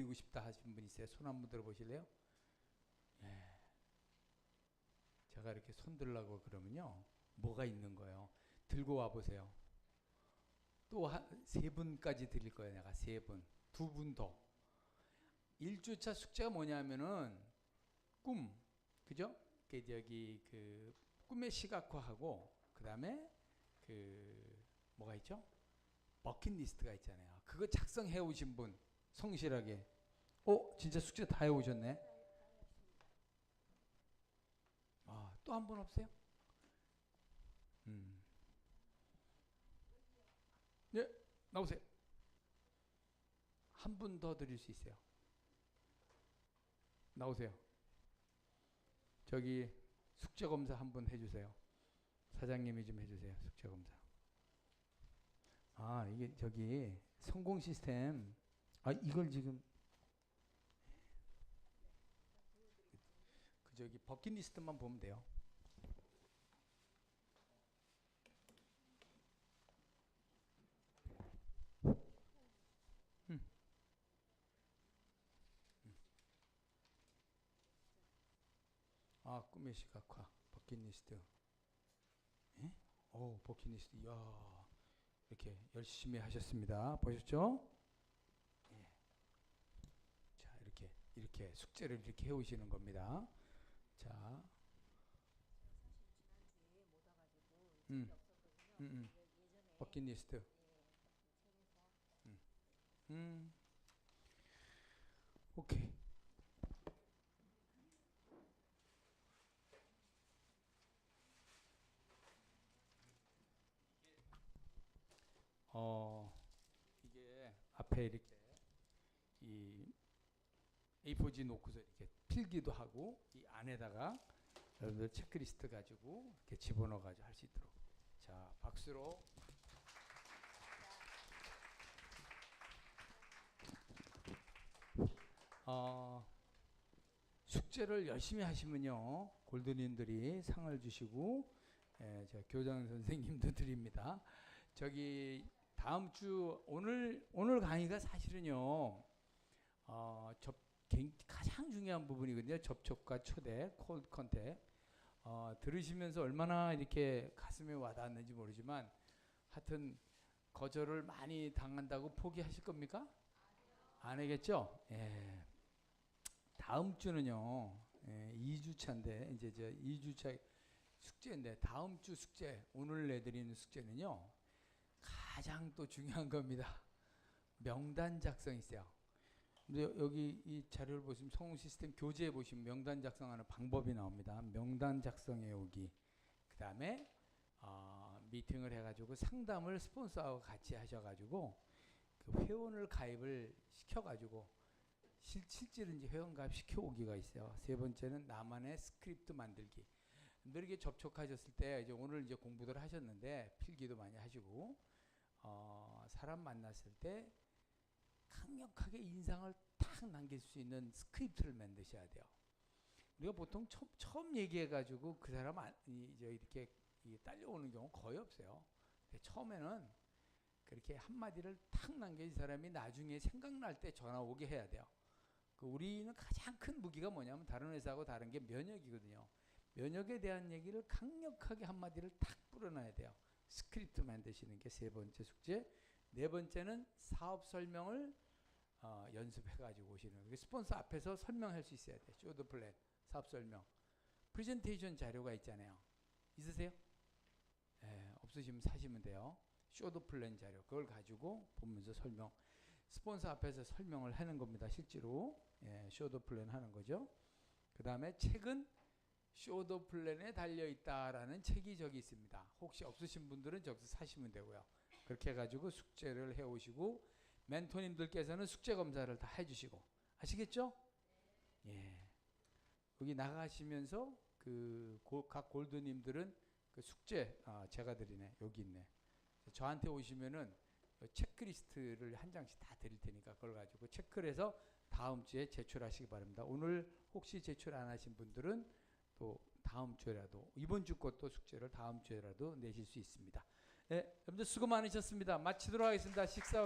드리고 싶다 하신 분 있어요? 손 한번 들어보실래요? 예. 제가 이렇게 손 들라고 그러면요. 뭐가 있는 거예요. 들고 와 보세요. 또 세 분까지 드릴 거예요. 내가 세 분. 두 분 더. 1주차 숙제가 뭐냐면은 꿈. 그죠? 그 저기 그 꿈의 시각화하고 그다음에 그 뭐가 있죠? 버킷리스트가 있잖아요. 그거 작성해 오신 분 성실하게. 어, 진짜 숙제 다 해 오셨네. 아, 또한분 없어요? 음. 네, 나오세요. 한 분 더 드릴 수 있어요. 나오세요. 저기 숙제 검사 한분 해주세요. 사장님이 좀 해주세요. 숙제 검사. 아 이게 저기 성공 시스템. 아 이걸 지금 그 저기 버킷리스트만 보면 돼요. 음. 음. 아 꿈의 시각화 버킷리스트. 예? 오 버킷리스트. 이야 이렇게 열심히 하셨습니다. 보셨죠? 예. 자 이렇게 숙제를 이렇게 해오시는 겁니다. 자, 음. 음, 음. 버킷리스트. 책에서 음. 오케이. 어 이게 앞에 이렇게 이 A4지 놓고서 이렇게 필기도 하고 이 안에다가 여러분들 체크리스트 가지고 이렇게 집어넣어 가지고 할 수 있도록 자 박수로 어, 숙제를 열심히 하시면요 골드님들이 상을 주시고 예, 저 교장 선생님도 드립니다. 저기 다음 주 오늘 오늘 강의가 사실은요 어, 접 가장 중요한 부분이거든요. 접촉과 초대 콜드 컨택 어, 들으시면서 얼마나 이렇게 가슴에 와닿았는지 모르지만 하여튼 거절을 많이 당한다고 포기하실 겁니까? 안 하겠죠? 예. 다음 주는요. 예, 2주차인데 이제 저 2주차 숙제인데 다음 주 숙제 오늘 내드리는 숙제는요. 가장 또 중요한 겁니다. 명단 작성 있어요. 여기 이 자료를 보시면 성공 시스템 교재에 보시면 명단 작성하는 방법이 나옵니다. 명단 작성해 오기. 그 다음에 어, 미팅을 해가지고 상담을 스폰서하고 같이 하셔가지고 그 회원을 가입을 시켜가지고 실, 실제로 이제 회원 가입 시켜오기가 있어요. 세 번째는 나만의 스크립트 만들기. 이렇게 접촉하셨을 때 이제 오늘 이제 공부들 하셨는데 필기도 많이 하시고 어, 사람 만났을 때 강력하게 인상을 탁 남길 수 있는 스크립트를 만드셔야 돼요. 우리가 보통 처, 처음 얘기해가지고 그 사람 안, 이, 저 이렇게 이 딸려오는 경우 거의 없어요. 처음에는 그렇게 한마디를 탁 남겨진 사람이 나중에 생각날 때 전화 오게 해야 돼요. 그 우리는 가장 큰 무기가 뭐냐면 다른 회사하고 다른 게 면역이거든요. 면역에 대한 얘기를 강력하게 한마디를 탁 뿌려놔야 돼요. 스크립트 만드시는 게 세 번째 숙제. 네 번째는 사업 설명을 어, 연습해가지고 오시는. 스폰서 앞에서 설명할 수 있어야 돼. 쇼드 플랜, 사업 설명. 프레젠테이션 자료가 있잖아요. 있으세요? 예, 없으시면 사시면 돼요. 쇼드 플랜 자료. 그걸 가지고 보면서 설명. 스폰서 앞에서 설명을 하는 겁니다. 실제로. 예, 쇼드 플랜 하는 거죠. 그 다음에 책은 쇼더 플랜에 달려 있다라는 책이 저기 있습니다. 혹시 없으신 분들은 저기서 사시면 되고요. 그렇게 해가지고 숙제를 해오시고 멘토님들께서는 숙제 검사를 다 해주시고 아시겠죠? 예. 여기 나가시면서 그 각 골드님들은 그 숙제 아 제가 드리네 여기 있네. 저한테 오시면은 체크리스트를 한 장씩 다 드릴 테니까 그걸 가지고 체크를 해서 다음 주에 제출하시기 바랍니다. 오늘 혹시 제출 안 하신 분들은 또 다음 주에라도 이번 주 것도 숙제를 다음 주에라도 내실 수 있습니다. 네, 여러분들 수고 많으셨습니다. 마치도록 하겠습니다. 식사